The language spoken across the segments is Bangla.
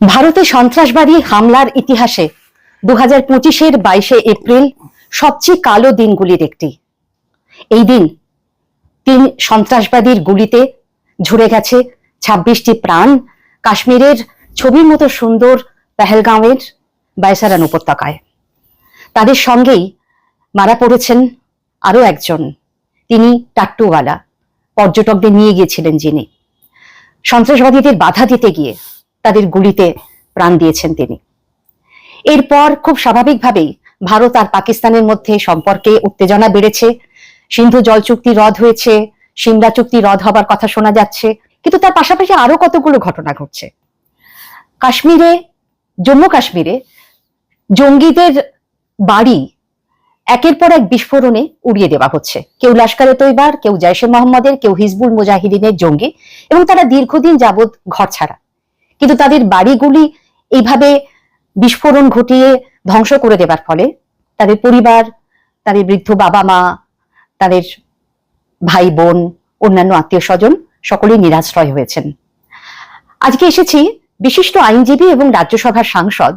ভারতে সন্ত্রাসবাদী হামলার ইতিহাসে দু হাজার পঁচিশের বাইশে এপ্রিল সবচেয়ে কালো দিনগুলির একটি। এই দিন তিন সন্ত্রাসবাদীর গুলিতে ঝরে গেছে ছাব্বিশটি প্রাণ কাশ্মীরের ছবির মতো সুন্দর পেহেলগাঁওয়ের বাইসারান উপত্যকায়। তাদের সঙ্গেই মারা পড়েছেন আরও একজন। তিনি টাট্টুওয়ালা, পর্যটকদের নিয়ে গিয়েছিলেন যিনি। সন্ত্রাসবাদীদের বাধা দিতে গিয়ে তাদের গুলিতে প্রাণ দিয়েছেন তিনি। এরপর খুব স্বাভাবিকভাবেই ভারত আর পাকিস্তানের মধ্যে সম্পর্কে উত্তেজনা বেড়েছে। সিন্ধু জল চুক্তি রদ হয়েছে, সিমলা চুক্তি রদ হবার কথা শোনা যাচ্ছে, কিন্তু তার পাশাপাশি আরও কতগুলো ঘটনা ঘটছে। কাশ্মীরে, জম্মু কাশ্মীরে জঙ্গিদের বাড়ি একের পর এক বিস্ফোরণে উড়িয়ে দেওয়া হচ্ছে। কেউ লস্করে তৈবার, কেউ জৈশে মোহাম্মদের, কেউ হিজবুল মুজাহিদিনের জঙ্গি এবং তারা দীর্ঘদিন যাবৎ ঘর ছাড়া। কিন্তু তাদের বাড়িগুলি এইভাবে বিস্ফোরণ ঘটিয়ে ধ্বংস করে দেবার ফলে তাদের পরিবার, তাদের বৃদ্ধ বাবা মা তাদের ভাই বোন অন্যান্য আত্মীয় স্বজন সকলেই নিরাশ্রয় হয়েছেন। আজকে এসেছি বিশিষ্ট আইনজীবী এবং রাজ্যসভার সাংসদ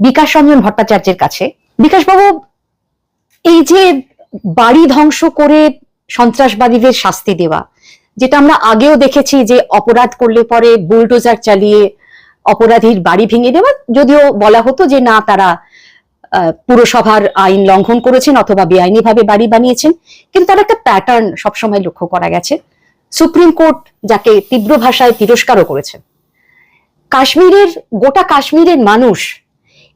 বিকাশ রঞ্জন ভট্টাচার্যের কাছে। বিকাশবাবু, এই যে বাড়ি ধ্বংস করে সন্ত্রাসবাদীদের শাস্তি দেওয়া, যেটা আমরা আগেও দেখেছি যে অপরাধ করলে পরে বুলডোজার চালিয়ে অপরাধীর বাড়ি ভেঙে দেওয়া, যদিও বলা হতো যে না, তারা পুরসভার আইন লঙ্ঘন করেছেন অথবা বেআইনি ভাবে বাড়ি বানিয়েছেন। কিন্তু তার একটা প্যাটার্ন সবসময় লক্ষ্য করা গেছে। সুপ্রিম কোর্ট যাকে তীব্র ভাষায় তিরস্কারও করেছেন। কাশ্মীরের, গোটা কাশ্মীরের মানুষ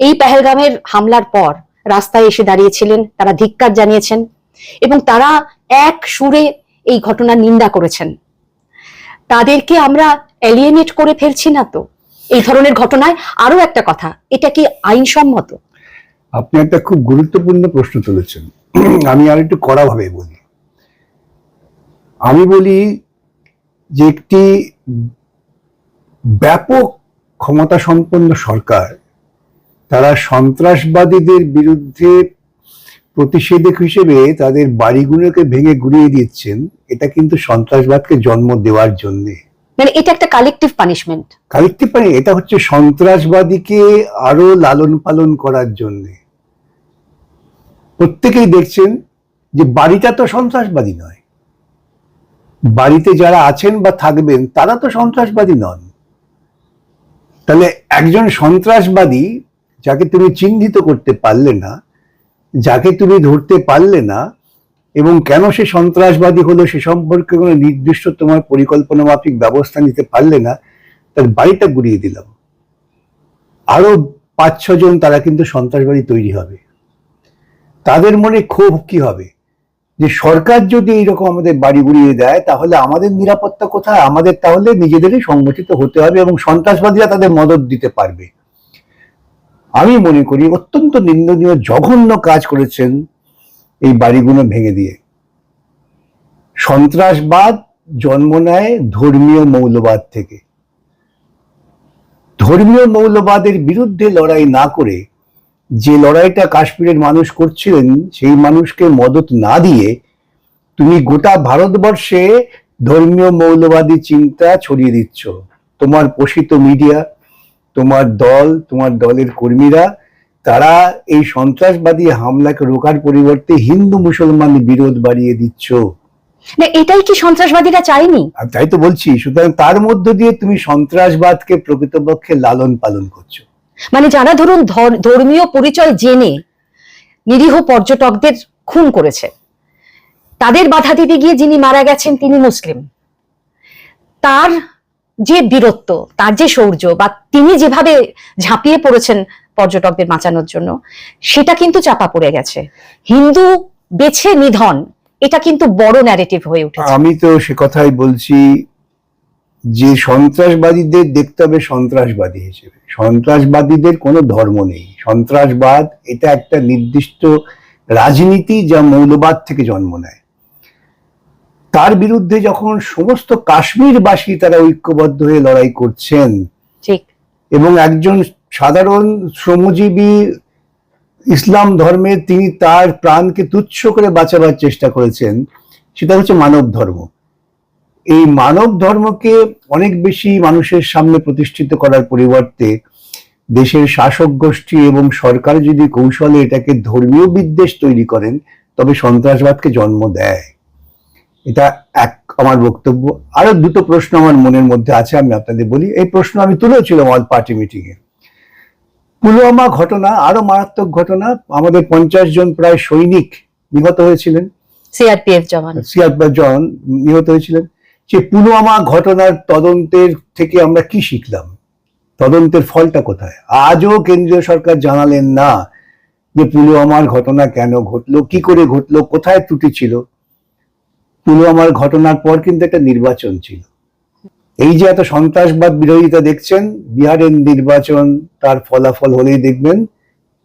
এই পেহেলগামের হামলার পর রাস্তায় এসে দাঁড়িয়েছিলেন, তারা ধিক্কার জানিয়েছেন এবং তারা এক সুরে এই ঘটনার নিন্দা করেছেন। তাদেরকে আমরা এলিয়েনেট করে ফেলছি না তো? এই ধরনের ঘটনায় আরও একটা কথা, এটা কি আইনসম্মত? আপনি একটা খুব গুরুত্বপূর্ণ প্রশ্ন তুলেছেন। আমি আর একটু কড়াভাবে বলি। আমি বলি যে একটি ব্যাপক ক্ষমতা সম্পন্ন সরকার, তারা সন্ত্রাসবাদীদের বিরুদ্ধে প্রতিষেধক হিসেবে তাদের বাড়িগুলোকে ভেঙে গুড়িয়ে দিচ্ছেন, এটা কিন্তু সন্ত্রাসবাদকে জন্ম দেওয়ার জন্যে। মানে এটা একটা কালেকটিভ পানিশমেন্ট কালেক্টিভ মানে এটা হচ্ছে সন্ত্রাসবাদীকে আরও লালন পালন করার জন্য। প্রত্যেকেই দেখছেন যে বাড়িটা তো সন্ত্রাসবাদী নয়। বাড়িতে যারা আছেন বা থাকবেন, তারা তো সন্ত্রাসবাদী নন। তাহলে একজন সন্ত্রাসবাদী, যাকে তুমি চিহ্নিত করতে পারলে না, যাকে তুমি ধরতে পারলে না এবং কেন সে সন্ত্রাসবাদী হলো সে সম্পর্কে কোনো নির্দিষ্ট তোমার পরিকল্পনা মাফিক ব্যবস্থা নিতে পারলে না, তার বাড়িটা গুড়িয়ে দিলাম। আরও পাঁচ ছজন তারা কিন্তু সন্ত্রাসবাদী তৈরি হবে। তাদের মনে ক্ষোভ কি হবে? যে সরকার যদি এইরকম আমাদের বাড়ি গুড়িয়ে দেয়, তাহলে আমাদের নিরাপত্তা কোথায়? আমাদের তাহলে নিজেদেরই সংগঠিত হতে হবে এবং সন্ত্রাসবাদীরা তাদের মদত দিতে পারবে। আমি মনে করি অত্যন্ত নিন্দনীয়, জঘন্য কাজ করেছেন এই বাড়িগুলো ভেঙে দিয়ে। সন্ত্রাসবাদ জন্ম নেয় ধর্মীয় মৌলবাদ থেকে। ধর্মীয় মৌলবাদের বিরুদ্ধে লড়াই না করে যে লড়াইটা কাশ্মীরের মানুষ করছিলেন, সেই মানুষকে মদত না দিয়ে তুমি গোটা ভারতবর্ষে ধর্মীয় মৌলবাদী চিন্তা ছড়িয়ে দিচ্ছ। তোমার পোষিত মিডিয়া, তোমার দল, তোমার দলের কর্মীরা তারা এই সন্ত্রাসবাদী হামলাকে রোকার পরিবর্তে হিন্দু মুসলমান বিরোধ বাড়িয়ে দিচ্ছ। না এটাই কি সন্ত্রাসবাদীরা চায়নি? তাই তো বলছি সুতরাং তার মধ্য দিয়ে তুমি সন্ত্রাসবাদকে প্রকৃতপক্ষে লালন পালন করছ। মানে যারা ধরুন ধর্মীয় পরিচয় জেনে নিরীহ পর্যটকদের খুন করেছে তাদের বাধা দিতে গিয়ে যিনি মারা গেছেন তিনি মুসলিম। তার যে বীরত্ব তার যে শৌর্য বা তিনি যেভাবে ঝাঁপিয়ে পড়েছেন পর্যটকদের বাঁচানোর জন্য সেটা কিন্তু চাপা পড়ে গেছে। হিন্দু বেছে নিধন এটা কিন্তু বড় ন্যারেটিভ হয়ে উঠেছে। আমি তো সে কথাই বলছি যে সন্ত্রাসবাদীদের দেখতে হবে সন্ত্রাসবাদী হিসেবে। সন্ত্রাসবাদীদের কোনো ধর্ম নেই। সন্ত্রাসবাদ এটা একটা নির্দিষ্ট রাজনীতি যা মৌলবাদ থেকে জন্ম নেয়। তার বিরুদ্ধে যখন সমস্ত কাশ্মীরবাসী তারা ঐক্যবদ্ধ হয়ে লড়াই করছেন ঠিক। এবং একজন সাধারণ শ্রমজীবী ইসলাম ধর্মে তিনি তার প্রাণকে তুচ্ছ করে বাঁচাবার চেষ্টা করেছেন, সেটা হচ্ছে মানব ধর্ম। এই মানব ধর্মকে অনেক বেশি মানুষের সামনে প্রতিষ্ঠিত করার পরিবর্তে দেশের শাসক গোষ্ঠী এবং সরকার যদি কৌশলে এটাকে ধর্মীয় বিদ্বেষ তৈরি করেন, তবে সন্ত্রাসবাদকে জন্ম দেয়। এটা এক আমার বক্তব্য। আরও দুটো প্রশ্ন আমার মনের মধ্যে আছে, আমি আপনাদের বলি। এই প্রশ্ন আমি তুলেছিলাম অল পার্টি মিটিং এ পুলওয়ামা ঘটনা আরও মারাত্মক ঘটনা আমাদের পঞ্চাশ জন প্রায় সৈনিক নিহত হয়েছিলেন। সিআরপিএফ জওয়ান। সিয়ারবা জন নিহত হয়েছিলেন। যে পুলওয়ামা ঘটনার তদন্তের থেকে আমরা কি শিখলাম? তদন্তের ফলটা কোথায়? আজও কেন্দ্রীয় সরকার জানালেন না যে পুলওয়ামার ঘটনা কেন ঘটলো কি করে ঘটলো কোথায় ত্রুটি ছিল। পুলওয়ামার ঘটনার পর কিন্তু একটা নির্বাচন ছিল। এই যে এত সন্ত্রাসবাদ বিরোধিতা দেখছেন, বিহারের নির্বাচন তার ফলাফল হলেই দেখবেন,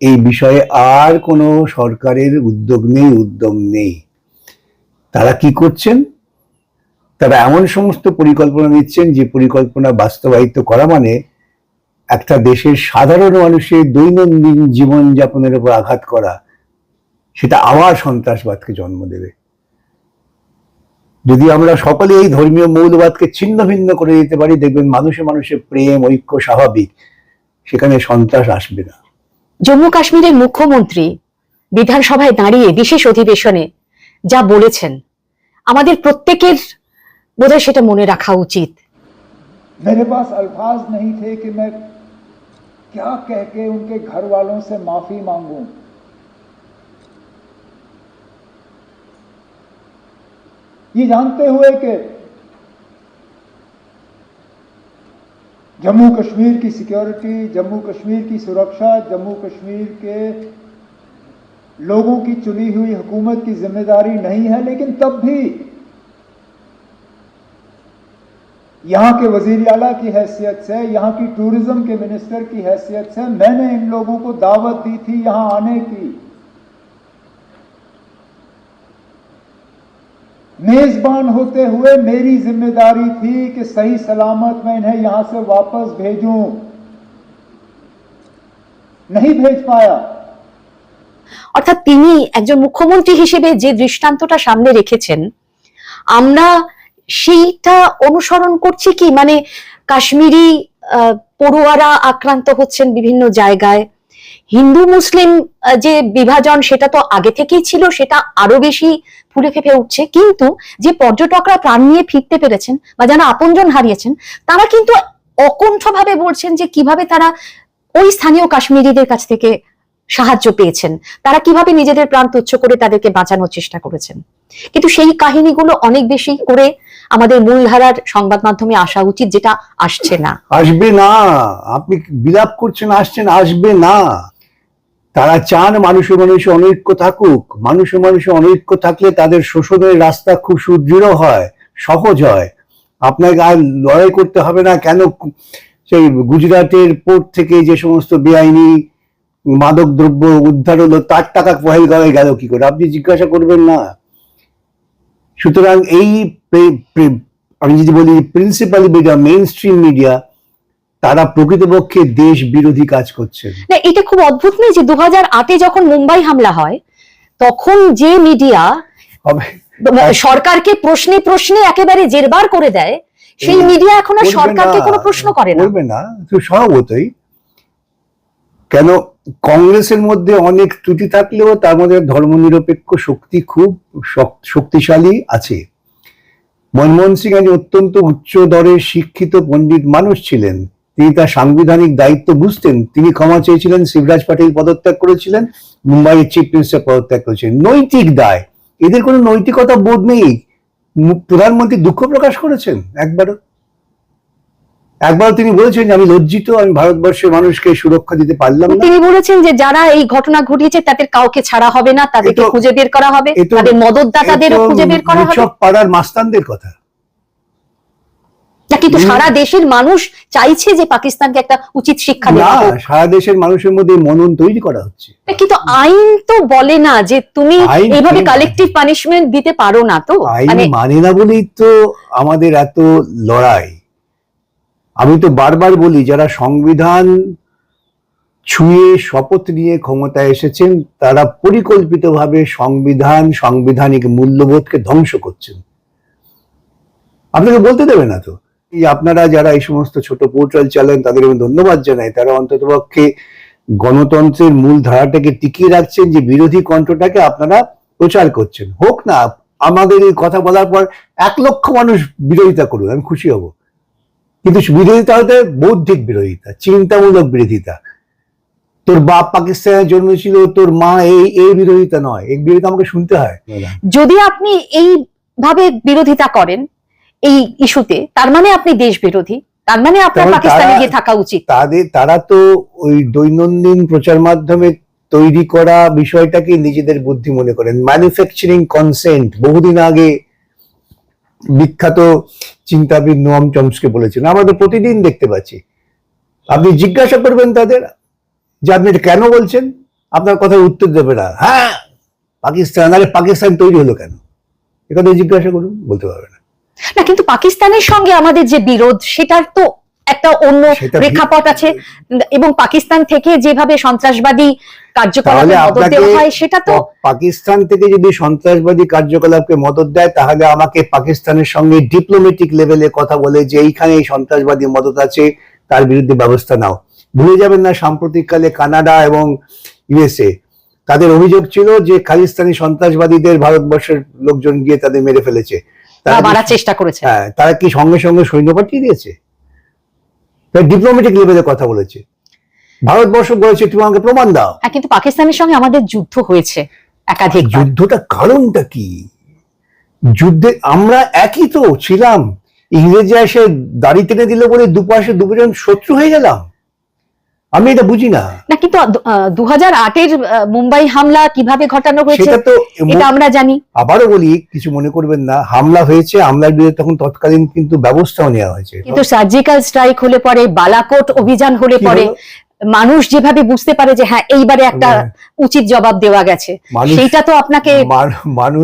এই বিষয়ে আর কোনো সরকারের উদ্যোগ নেই, উদ্যম নেই। তারা কি করছেন? তারা এমন সমস্ত পরিকল্পনা নিচ্ছেন, যে পরিকল্পনা বাস্তবায়িত করা মানে একটা দেশের সাধারণ মানুষের দৈনন্দিন জীবনযাপনের উপর আঘাত করা, সেটা আবার সন্ত্রাসবাদকে জন্ম দেবে। যদি আমরা সকলে এই ধর্মীয় মৌলবাদকে ছিন্ন ভিন্ন করে দিতে পারি দেখবেন মানুষে মানুষের প্রেম ঐক্য স্বাভাবিক সেখানে সন্ত্রাস আসবে না জম্মু কাশ্মীরের মুখ্যমন্ত্রী বিধানসভায় দাঁড়িয়ে বিশেষ অধিবেশনে যা বলেছেন আমাদের প্রত্যেকের বোধহয় সেটা মনে রাখা উচিত मेरे पास अल्फाज नहीं थे कि मैं क्या कह के उनके घर वालों से माफी मांगूं ये जानते हुए कि जम्मू कश्मीर की सिक्योरिटी, जम्मू कश्मीर की सुरक्षा, जम्मू कश्मीर के लोगों की चुनी हुई हुकूमत की ज़िम्मेदारी नहीं है, लेकिन तब भी यहाँ के वज़ीर आला की हैसियत से, यहाँ की टूरिज़्म के मिनिस्टर की हैसियत से मैंने इन लोगों को दावत दी थी यहाँ आने की। मेजबान होते हुए मेरी जिम्मेदारी थी कि सही सलामत मैं इन्हें यहां से वापस भेजूं नहीं भेज पाया অর্থাৎ তিনি একজন মুখ্যমন্ত্রী হিসেবে যে দৃষ্টান্তটা সামনে রেখেছেন আমরা সেইটা অনুসরণ করছি কি মানে কাশ্মীরি আহ, পড়ুয়ারা আক্রান্ত হচ্ছেন বিভিন্ন জায়গায় হিন্দু মুসলিম যে বিভাজন সেটা তো আগে থেকেই ছিল, সেটা আরও বেশি ফুলে ফেপে উঠছে। কিন্তু যে পর্যটকরা প্রাণ নিয়ে ফিরতে পেরেছেন বা যারা আপনজন হারিয়েছেন, তারা কিন্তু অকুণ্ঠভাবে বলছেন যে কীভাবে তারা ওই স্থানীয় কাশ্মীরিদের কাছ থেকে সাহায্য পেয়েছেন। তারা কীভাবে নিজেদের প্রাণ তুচ্ছ করে তাদেরকে বাঁচানোর চেষ্টা করেছেন? কিন্তু সেই কাহিনীগুলো অনেক বেশি করে আমাদের মূলধারার সংবাদ মাধ্যমে আসা উচিত, যেটা আসছে না। আসবে না। আপনি বিলাপ করছেন, আসছেন, আসবে না। তারা চান মানুষে মানুষে অনৈক্য থাকুক। মানুষে মানুষে অনৈক্য থাকলে তাদের শোষণের রাস্তা খুব সুদৃঢ় হয়, সহজ হয়। আপনাকে আর লড়াই করতে হবে না। কেন সেই গুজরাটের পোর্ট থেকে যে সমস্ত বেআইনি মাদক দ্রব্য উদ্ধার হলো তার টাকা পহেলগাঁওয়ে গেল কি করে? আপনি জিজ্ঞাসা করবেন না। সুতরাং এই আমি যদি বলি principal media mainstream media তারা প্রকৃতপক্ষে দেশ বিরোধী কাজ করছে না এটা খুব অদ্ভুত নয় যে দু হাজার আটে যখন মুম্বাই হামলা হয় তখন যে মিডিয়া সরকারকে প্রশ্নে প্রশ্নে একেবারে জেরবার করে দেয় সেই মিডিয়া এখন আর সরকারকে কোনো প্রশ্ন করে না। করবে না স্বভাবতই। কেন কংগ্রেসের মধ্যে অনেক ত্রুটি থাকলেও তার মধ্যে ধর্মনিরপেক্ষ শক্তি খুব শক্তিশালী আছে। মনমোহন সিং একজন অত্যন্ত উচ্চ দরের শিক্ষিত পণ্ডিত মানুষ ছিলেন। তিনি তার সাংবিধানিক দায়িত্ব বুঝতেন। তিনি ক্ষমা চেয়েছিলেন, শিবরাজ পাটিল পদত্যাগ করেছিলেন, মুম্বাইয়ের চিফ মিনিস্টার পদত্যাগ করেছিলেন। নৈতিক দায়। এদের কোনো নৈতিকতা বোধ নেই। প্রধানমন্ত্রী দুঃখ প্রকাশ করেছেন একবারও। একবার তিনি বলেছেন আমি লজ্জিত আমি ভারতবর্ষের মানুষকে সুরক্ষা দিতে পারলাম না। তিনি বলেছেন যে যারা এই ঘটনা ঘটিয়েছে তাদের কাউকে ছাড়া হবে না তাদেরকে খুঁজে বের করা হবে তাদের মদতদাতাদেরও খুঁজে বের করা হবে। পাড়ার মাস্তানদের কথা। না কিন্তু সারা দেশের মানুষ চাইছে যে পাকিস্তানকে একটা উচিত শিক্ষা দেওয়া সারা দেশের মানুষের মধ্যে মনন তৈরি করা হচ্ছে। কিন্তু আইন তো বলে না যে তুমি এইভাবে কালেকটিভ পানিশমেন্ট দিতে পারো না তো। আইন মানে মানে না বলেই তো আমাদের এত লড়াই। আমি তো বারবার বলি, যারা সংবিধান ছুঁয়ে শপথ নিয়ে ক্ষমতায় এসেছেন, তারা পরিকল্পিতভাবে সংবিধান, সাংবিধানিক মূল্যবোধকে ধ্বংস করছেন। আপনাকে বলতে দেবে না তো? আপনারা যারা এই সমস্ত ছোট পোর্টাল চালান, তাদের আমি ধন্যবাদ জানাই। তারা অন্ততপক্ষে গণতন্ত্রের মূল ধারাটাকে টিকিয়ে রাখছেন, যে বিরোধী কণ্ঠটাকে আপনারা প্রচার করছেন। হোক না, আমাদের এই কথা বলার পর এক লক্ষ মানুষ বিরোধিতা করুন, আমি খুশি হব। কিন্তু বিরোধিতা হতে বৌদ্ধিক বিরোধিতা চিন্তামূলক বিরোধিতা। তোর বাপ পাকিস্তানে জন্মেছিল তোর মা এই এই বিরোধিতা নয়। এই বিরোধিতা আমাকে শুনতে হয়। যদি আপনি এইভাবে বিরোধিতা করেন এই ইস্যুতে তার মানে আপনি দেশ বিরোধী। তার মানে আপনার পাকিস্তানে গিয়ে থাকা উচিত। তাদের তারা তো ওই দৈনন্দিন প্রচার মাধ্যমে তৈরি করা বিষয়টাকে নিজেদের বুদ্ধি মনে করেন। ম্যানুফ্যাকচারিং কনসেন্ট বহুদিন আগে বিখ্যাত চিন্তাবিদ নোয়াম চমস্কে বলেছেন আমরা তো প্রতিদিন দেখতে পাচ্ছি। আপনি জিজ্ঞাসা করবেন তাদের যে আপনি এটা কেন বলছেন? আপনার কথার উত্তর দেবে না। হ্যাঁ পাকিস্তান, আরে পাকিস্তান তৈরি হলো কেন? এ কথা জিজ্ঞাসা করুন, বলতে পারবে না। না, কিন্তু পাকিস্তানের সঙ্গে আমাদের যে বিরোধ, সেটার তো একটা অন্য প্রেক্ষাপট আছে। এবং পাকিস্তান থেকে যেভাবে সন্ত্রাসবাদী কার্যকলাপে মদত দেওয়া হয় সেটা তো পাকিস্তান থেকে যদি সন্ত্রাসবাদী কার্যকলাপকে মদত দেয় তাহলে আমাকে পাকিস্তানের সঙ্গে ডিপ্লোম্যাটিক লেভেলে কথা বলে যে এইখানে এই সন্ত্রাসবাদী মদত আছে তার বিরুদ্ধে ব্যবস্থা নাও। ভুলে যাবেন না সাম্প্রতিককালে কানাডা এবং ইউএসএ। তাদের অভিযোগ ছিল যে খালিস্তানি সন্ত্রাসবাদীদের ভারতবর্ষের লোকজন গিয়ে তাদের মেরে ফেলেছে। তারা মারার চেষ্টা করেছে। হ্যাঁ তারা কি সঙ্গে সঙ্গে সৈন্য পাঠিয়ে দিয়েছে? ডিপ্লোম্যাটিক লেভেলে কথা বলেছে। ভারতবর্ষ বলেছে তুমি আমাকে প্রমাণ দাও। কিন্তু পাকিস্তানের সঙ্গে আমাদের যুদ্ধ হয়েছে একাধিক যুদ্ধটা কারণটা কি? যুদ্ধে আমরা একই তো ছিলাম। ইংরেজরা এসে দাড়ি টেনে দিল বলে দুপাশে দুজন শত্রু হয়ে গেলাম। আমি এটা বুঝি না। না কিন্তু দু হাজার আটের মুম্বাই হামলা কীভাবে ঘটানো হয়েছে? সেটা তো এটা আমরা জানি। আবারও বলি কিছু মনে করবেন না হামলা হয়েছে হামলার বিরুদ্ধে তখন তৎকালীন কিন্তু ব্যবস্থাও নেওয়া হয়েছে। কিন্তু সার্জিক্যাল স্ট্রাইক হলে পরে বালাকোট অভিযান হলে পরে? মানুষ যেভাবে বুঝতে পারে যে হ্যাঁ এইবারে একটা হ্যাঁ। উচিত জবাব দেওয়া গেছে সেইটা তো আপনাকে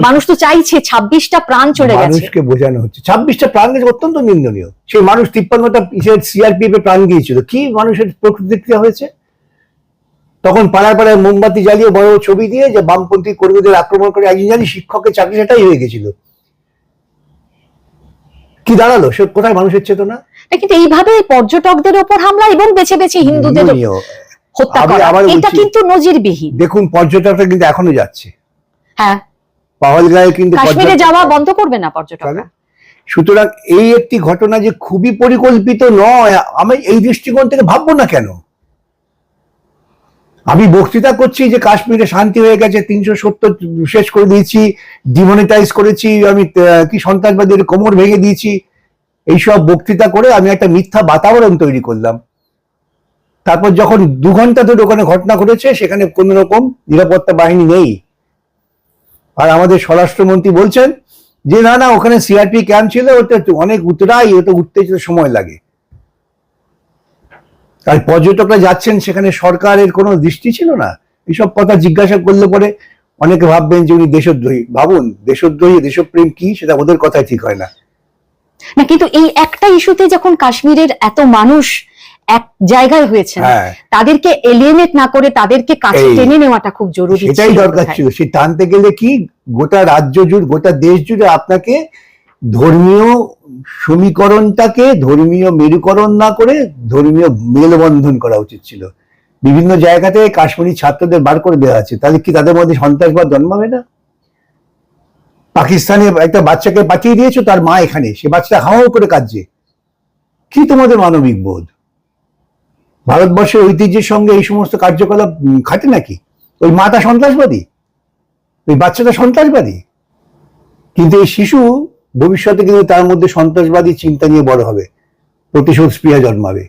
মানুষ তো চাইছে ছাব্বিশটা প্রাণ চলে গেছে। মানুষকে বোঝানো হচ্ছে। ছাব্বিশটা প্রাণ গেছে অত্যন্ত নিন্দনীয়। সেই মানুষ তিপ্পান্নটা সিআরপিএফ এ প্রাণ গিয়েছিল। কি মানুষের প্রতিক্রিয়া হয়েছে? তখন পাড়ায় পাড়ায় মোমবাতি জ্বালিয়ে বড় ছবি দিয়ে যে বামপন্থী কর্মীদের আক্রমণ করে একজন জানি শিক্ষকের চাকরি সেটাই হয়ে গেছিল। কি দাঁড়াল? সে কোথায় মানুষের চেতনা? কিন্তু এইভাবে পর্যটকদের ওপর হামলা এবং বেছে বেছে হিন্দুদের হত্যা করা এটা কিন্তু নজিরবিহীন। দেখুন পর্যটকরা কিন্তু এখনও যাচ্ছে। হ্যাঁ। পাহলগাঁয়ে কিন্তু কাশ্মীরে যাওয়া বন্ধ করবে না পর্যটকরা। সুতরাং এই একটি ঘটনা যে খুবই পরিকল্পিত নয় আমি এই দৃষ্টিকোণ থেকে ভাববো না কেন? আমি বক্তৃতা করছি যে কাশ্মীরে শান্তি হয়ে গেছে তিনশো সত্তর শেষ করে দিয়েছি ডিমনিটাইজ করেছি আমি কি সন্ত্রাসবাদের কোমর ভেঙে দিয়েছি এইসব বক্তৃতা করে আমি একটা মিথ্যা বাতাবরণ তৈরি করলাম। তারপর যখন দু ঘণ্টা ধরে ওখানে ঘটনা ঘটেছে, সেখানে কোন রকম নিরাপত্তা বাহিনী নেই। আর আমাদের স্বরাষ্ট্রমন্ত্রী বলছেন যে, না না, ওখানে সিআরপি ক্যাম্প ছিল ওটা অনেক উতরাই ওটা উঠতে সময় লাগে। আর পর্যটকরা যাচ্ছেন, সেখানে সরকারের কোনো দৃষ্টি ছিল না? এইসব কথা জিজ্ঞাসা করলে পরে অনেকে ভাববেন যে, উনি দেশদ্রোহী। ভাবুন, দেশদ্রোহী, দেশপ্রেম কি? সেটা ওদের কথাই ঠিক হয় না। না কিন্তু এই একটা ইস্যুতে যখন কাশ্মীরের এত মানুষ এক জায়গায় হয়েছে হ্যাঁ। তাদেরকে এলিয়েনেট না করে তাদেরকে কাছে টেনে নেওয়াটা খুব জরুরি সেটাই দরকার ছিল। সে টানতে গেলে কি গোটা রাজ্য জুড়ে গোটা দেশ জুড়ে আপনাকে ধর্মীয় সমীকরণটাকে ধর্মীয় মেরুকরণ না করে ধর্মীয় মেলবন্ধন করা উচিত ছিল। বিভিন্ন জায়গা থেকে কাশ্মীরি ছাত্রদের বার করে দেওয়া আছে। তাহলে কি তাদের মধ্যে সন্ত্রাসবাদ জন্মাবে না? পাকিস্তানে একটা বাচ্চাকে পাঠিয়ে দিয়েছ, তার মা এখানে, সে বাচ্চাটা হাও করে কাঁদছে। কি তোমাদের মানবিক বোধ? ভারতবর্ষের ঐতিহ্যের সঙ্গে এই সমস্ত কার্যকলাপ খাটে নাকি? ওই মাটা সন্ত্রাসবাদী? ওই বাচ্চাটা সন্ত্রাসবাদী? কিন্তু এই শিশু ভবিষ্যতে কিন্তু তার মধ্যে সন্ত্রাসবাদী চিন্তা নিয়ে বড় হবে, প্রতিশোধ স্পৃহা জন্মাবে।